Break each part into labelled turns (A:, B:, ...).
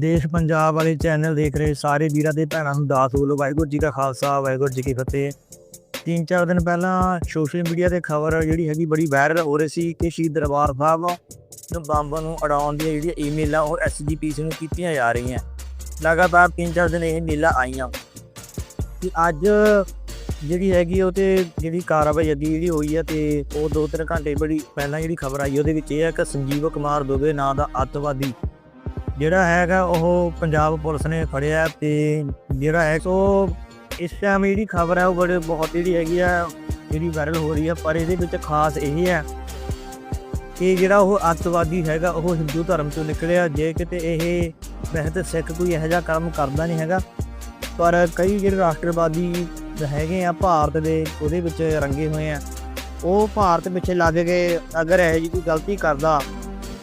A: ਦੇਸ਼ ਪੰਜਾਬ ਵਾਲੇ ਚੈਨਲ ਦੇਖ ਰਹੇ ਸਾਰੇ ਵੀਰਾਂ ਦੇ ਭੈਣਾਂ ਨੂੰ ਦਾਸ ਬੋਲੋ। ਵਾਹਿਗੁਰੂ ਜੀ ਕਾ ਖਾਲਸਾ, ਵਾਹਿਗੁਰੂ ਜੀ ਕੀ ਫਤਿਹ। ਤਿੰਨ ਚਾਰ ਦਿਨ ਪਹਿਲਾਂ ਸੋਸ਼ਲ ਮੀਡੀਆ ਤੇ ਖਬਰ ਜਿਹੜੀ ਹੈਗੀ ਬੜੀ ਵਾਇਰਲ ਹੋ ਰਹੀ ਸੀ ਕਿ ਸ਼ਹੀਦ ਦਰਬਾਰ ਸਾਹਿਬ ਨੂੰ ਬੰਬ ਨੂੰ ਉਡਾਉਣ ਦੀਆਂ ਜਿਹੜੀਆਂ ਈਮੇਲਾਂ ਉਹ ਐਸਜੀਪੀਸੀ ਨੂੰ ਕੀਤੀਆਂ ਜਾ ਰਹੀਆਂ। ਲਗਾਤਾਰ ਤਿੰਨ ਚਾਰ ਦਿਨ ਇਹ ਨੀਲਾ ਆਈਆਂ। ਕਿ ਅੱਜ ਜਿਹੜੀ ਹੈਗੀ ਉਹ ਤੇ ਜਿਹੜੀ ਕਾਰਵਾਈ ਅੱਗੇ ਜਿਹੜੀ ਹੋਈ ਹੈ ਤੇ ਉਹ ਦੋ ਤਿੰਨ ਘੰਟੇ ਬੜੀ ਪਹਿਲਾਂ ਜਿਹੜੀ ਖਬਰ ਆਈ ਉਹਦੇ ਵਿੱਚ ਇਹ ਹੈ ਕਿ ਸੰਜੀਵ ਕੁਮਾਰ ਦੁਬੇ ਨਾਂ ਦਾ ਅੱਤਵਾਦੀ ਜਿਹੜਾ ਹੈਗਾ ਉਹ ਪੰਜਾਬ ਪੁਲਿਸ ਨੇ ਫੜਿਆ ਤੇ ਜਿਹੜਾ ਹੈ ਸੋ ਇਸ ਟਾਈਮ ਜਿਹੜੀ ਖਬਰ ਹੈ ਉਹ ਬੜੇ ਬਹੁਤ ਜਿਹੜੀ ਹੈਗੀ ਆ, ਜਿਹੜੀ ਵਾਇਰਲ ਹੋ ਰਹੀ ਹੈ, ਪਰ ਇਹਦੇ ਵਿੱਚ ਖਾਸ ਇਹ ਹੈ ਕਿ ਜਿਹੜਾ ਉਹ ਅੱਤਵਾਦੀ ਹੈਗਾ, ਉਹ ਹਿੰਦੂ ਧਰਮ ਤੋਂ ਨਿਕਲਿਆ। ਜੇ ਕਿਤੇ ਇਹ ਵੈਸੇ ਤਾਂ ਸਿੱਖ ਕੋਈ ਇਹੋ ਜਿਹਾ ਕੰਮ ਕਰਦਾ ਨਹੀਂ ਹੈਗਾ, ਪਰ ਕਈ ਜਿਹੜੇ ਰਾਸ਼ਟਰਵਾਦੀ ਹੈਗੇ ਆ ਭਾਰਤ ਦੇ, ਉਹਦੇ ਵਿੱਚ ਰੰਗੇ ਹੋਏ ਆ। ਉਹ ਭਾਰਤ ਪਿੱਛੇ ਲੱਗ ਕੇ ਅਗਰ ਇਹ ਜੀ ਕੋਈ ਗਲਤੀ ਕਰਦਾ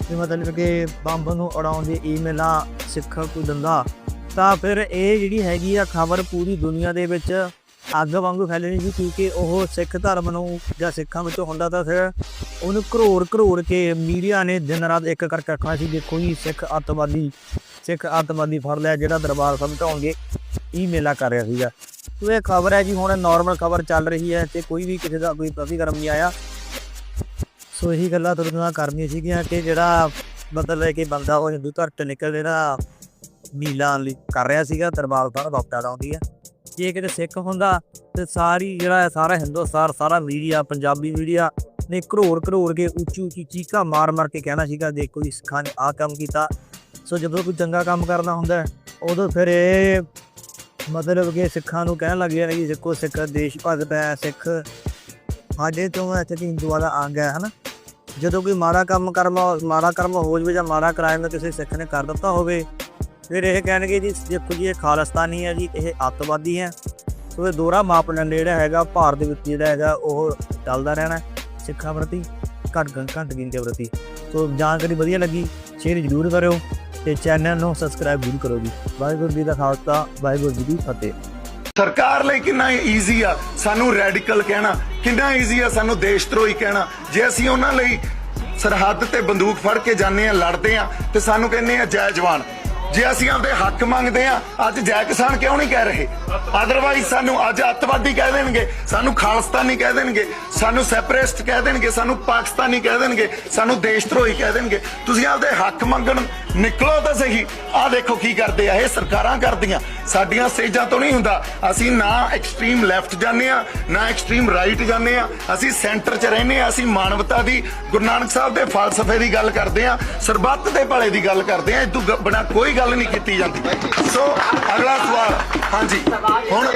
A: ਵੀ ਮਤਲਬ ਕਿ ਬੰਬ ਨੂੰ ਉਡਾਉਣ ਦੀ ਈਮੇਲਾਂ ਸਿੱਖ ਕੋਈ ਦਿੰਦਾ ਤਾਂ ਫਿਰ ਇਹ ਜਿਹੜੀ ਹੈਗੀ ਆ ਖਬਰ ਪੂਰੀ ਦੁਨੀਆ ਦੇ ਵਿੱਚ ਅੱਗ ਵਾਂਗੂ ਫੈਲਣੀ ਸੀ, ਕਿਉਂਕਿ ਉਹ ਸਿੱਖ ਧਰਮ ਨੂੰ ਜਾਂ ਸਿੱਖਾਂ ਵਿੱਚੋਂ ਹੁੰਦਾ ਤਾਂ ਫਿਰ ਉਹਨੂੰ ਕਰੋੜ ਕਰੋੜ ਕੇ ਮੀਡੀਆ ਨੇ ਦਿਨ ਰਾਤ ਇੱਕ ਕਰਕੇ ਰੱਖਣਾ ਸੀ, ਦੇਖੋ ਜੀ, ਸਿੱਖ ਅੱਤਵਾਦੀ ਸਿੱਖ ਅੱਤਵਾਦੀ ਫੜ ਲਿਆ, ਜਿਹੜਾ ਦਰਬਾਰ ਸਾਹਿਬ ਢਾਉਣਗੇ ਮੇਲਾ ਕਰ ਰਿਹਾ ਸੀਗਾ। ਸੋ ਇਹ ਖਬਰ ਹੈ ਜੀ, ਹੁਣ ਨਾਰਮਲ ਖਬਰ ਚੱਲ ਰਹੀ ਹੈ, ਤੇ ਕੋਈ ਵੀ ਕਿਸੇ ਦਾ ਕੋਈ ਪ੍ਰਤੀਕਰਮ ਨਹੀਂ ਆਇਆ। ਸੋ ਇਹੀ ਗੱਲਾਂ ਤੁਹਾਡੇ ਨਾਲ ਕਰਨੀਆਂ ਸੀਗੀਆਂ ਕਿ ਜਿਹੜਾ ਮਤਲਬ ਹੈ ਕਿ ਬੰਦਾ ਉਹ ਹਿੰਦੂ ਧਰਮ ਤੋਂ ਨਿਕਲ ਜਿਹੜਾ ਨੀਲਾ ਲਈ ਕਰ ਰਿਹਾ ਸੀਗਾ, ਦਰਬਾਰ ਸਾਹਿਬ ਵਕਤਾ ਲਾਉਂਦੀ ਆ। ਜੇ ਕਿਤੇ ਸਿੱਖ ਹੁੰਦਾ ਤੇ ਸਾਰੀ ਜਿਹੜਾ ਸਾਰਾ ਹਿੰਦੁਸਤਾਨ, ਸਾਰਾ ਮੀਡੀਆ, ਪੰਜਾਬੀ ਮੀਡੀਆ ਨੇ ਘਰੋਰ ਘਰੋਰ ਕੇ ਉੱਚੀ ਉੱਚੀ ਚੀਕਾਂ ਮਾਰ ਮਾਰ ਕੇ ਕਹਿਣਾ ਸੀਗਾ ਦੇਖੋ ਜੀ ਸਿੱਖਾਂ ਨੇ ਆ ਕੰਮ ਕੀਤਾ, ਸੋ ਜਦੋਂ ਕੋਈ ਚੰਗਾ ਕੰਮ ਕਰਨਾ ਹੁੰਦਾ, ਉਦੋਂ ਫਿਰ ਇਹ ਮਤਲਬ ਕਿ ਸਿੱਖਾਂ ਨੂੰ ਕਹਿਣ ਲੱਗ ਜਾਂਦੇ ਕਿ ਸਿੱਖੋ ਸਿੱਖ, ਦੇਸ਼ ਭਗਤ ਹੈ, ਸਿੱਖ। ਸਾਡੇ ਤੋਂ ਇੱਥੇ ਦੀ ਹਿੰਦੂਆਂ ਦਾ ਅੰਗ ਹੈ, ਹਨਾ? ਜਦੋਂ ਕੋਈ ਮਾੜਾ ਕੰਮ ਕਰਮ, ਮਾੜਾ ਕਰਮ ਹੋ ਜਵੇ ਜਾਂ ਮਾੜਾ ਕ੍ਰਾਈਮ ਕਿਸੇ ਸਿੱਖ ਨੇ ਕਰ ਦਿੱਤਾ ਹੋਵੇ, ਫਿਰ ਇਹ ਕਹਿਣਗੇ ਜੀ, ਦੇਖੋ ਜੀ, ਇਹ ਖਾਲਸਤਾਨੀ ਹੈ ਜੀ, ਇਹ ਅੱਤਵਾਦੀ ਹੈ। ਸੋ ਇਹ ਦੋਹਰਾ ਮਾਪਦੰਡ ਜਿਹੜਾ ਹੈਗਾ, ਭਾਰਤ ਦੇ ਵਿੱਚ ਜਿਹੜਾ ਹੈਗਾ, ਉਹ ਚੱਲਦਾ ਰਹਿਣਾ ਸਿੱਖਾਂ ਪ੍ਰਤੀ, ਘੱਟ ਘੱਟ ਘੱਟ ਗਿਣਤੀ ਪ੍ਰਤੀ। ਸੋ ਜਾਣਕਾਰੀ ਵਧੀਆ ਲੱਗੀ ਸ਼ੇਅਰ ਜ਼ਰੂਰ ਕਰਿਓ ਤੇ ਚੈਨਲ ਨੂੰ ਸਬਸਕ੍ਰਾਈਬ ਜ਼ਰੂਰ ਕਰੋ ਜੀ। ਵਾਹਿਗੁਰੂ ਜੀ ਦਾ ਖਾਲਸਾ, ਵਾਹਿਗੁਰੂ ਜੀ ਦੀ ਫਤਿਹ।
B: ਸਰਕਾਰ ਲਈ ਕਿੰਨਾ ਈਜ਼ੀ ਆ, ਸਾਨੂੰ ਰੈਡੀਕਲ ਕਹਿਣਾ ਕਿੰਨਾ ਈਜ਼ੀ ਆ ਸਾਨੂੰ ਦੇਸ਼ਧਰੋਹੀ ਕਹਿਣਾ। ਜੇ ਅਸੀਂ ਉਹਨਾਂ ਲਈ ਸਰਹੱਦ ਤੇ ਬੰਦੂਕ ਫੜ ਕੇ ਜਾਂਦੇ ਆ ਲੜਦੇ ਆ ਤੇ ਸਾਨੂੰ ਕਹਿੰਦੇ ਆ ਜੈ ਜਵਾਨ। ਜੇ ਅਸੀਂ ਆਪਦੇ ਹੱਕ ਮੰਗਦੇ ਆ ਅੱਜ ਜੈ ਕਿਸਾਨ ਕਿਉਂ ਨਹੀਂ ਕਹਿ ਰਹੇ? ਅਦਰਵਾਈਜ਼ ਸਾਨੂੰ ਅੱਜ ਅੱਤਵਾਦੀ ਕਹਿ ਦੇਣਗੇ, ਸਾਨੂੰ ਖਾਲਸਤਾਨੀ ਕਹਿ ਦੇਣਗੇ, ਸਾਨੂੰ ਸੈਪਰੇਸਟ ਕਹਿ ਦੇਣਗੇ, ਸਾਨੂੰ ਪਾਕਿਸਤਾਨੀ ਕਹਿ ਦੇਣਗੇ, ਸਾਨੂੰ ਦੇਸ਼ ਧਰੋਹੀ ਕਹਿ ਦੇਣਗੇ। ਤੁਸੀਂ ਆਪਦੇ ਹੱਕ ਮੰਗਣ ਨਿਕਲੋ ਤਾਂ ਸਹੀ। ਆਹ ਦੇਖੋ ਕੀ ਕਰਦੇ ਆ, ਇਹ ਸਰਕਾਰਾਂ ਕਰਦੀਆਂ। ਸਾਡੀਆਂ ਸਟੇਜਾਂ ਤੋਂ ਨਹੀਂ ਹੁੰਦਾ। ਅਸੀਂ ਨਾ ਐਕਸਟ੍ਰੀਮ ਲੈਫਟ ਜਾਂਦੇ ਆ, ਨਾ ਐਕਸਟ੍ਰੀਮ ਰਾਈਟ ਜਾਂਦੇ ਆ। ਅਸੀਂ ਸੈਂਟਰ 'ਚ ਰਹਿੰਦੇ ਆ, ਅਸੀਂ ਮਾਨਵਤਾ ਦੀ, ਗੁਰੂ ਨਾਨਕ ਸਾਹਿਬ ਦੇ ਫਲਸਫੇ ਦੀ ਗੱਲ ਕਰਦੇ ਆ, ਸਰਬੱਤ ਦੇ ਭਲੇ ਦੀ ਗੱਲ ਕਰਦੇ ਆ। ਇਹ ਤੋਂ ਬਿਨਾ ਕੋਈ ਗੱਲ ਨਹੀਂ ਕੀਤੀ ਜਾਂਦੀ। ਸੋ ਅਗਲਾ ਸਵਾਲ, ਹਾਂਜੀ। ਹੁਣ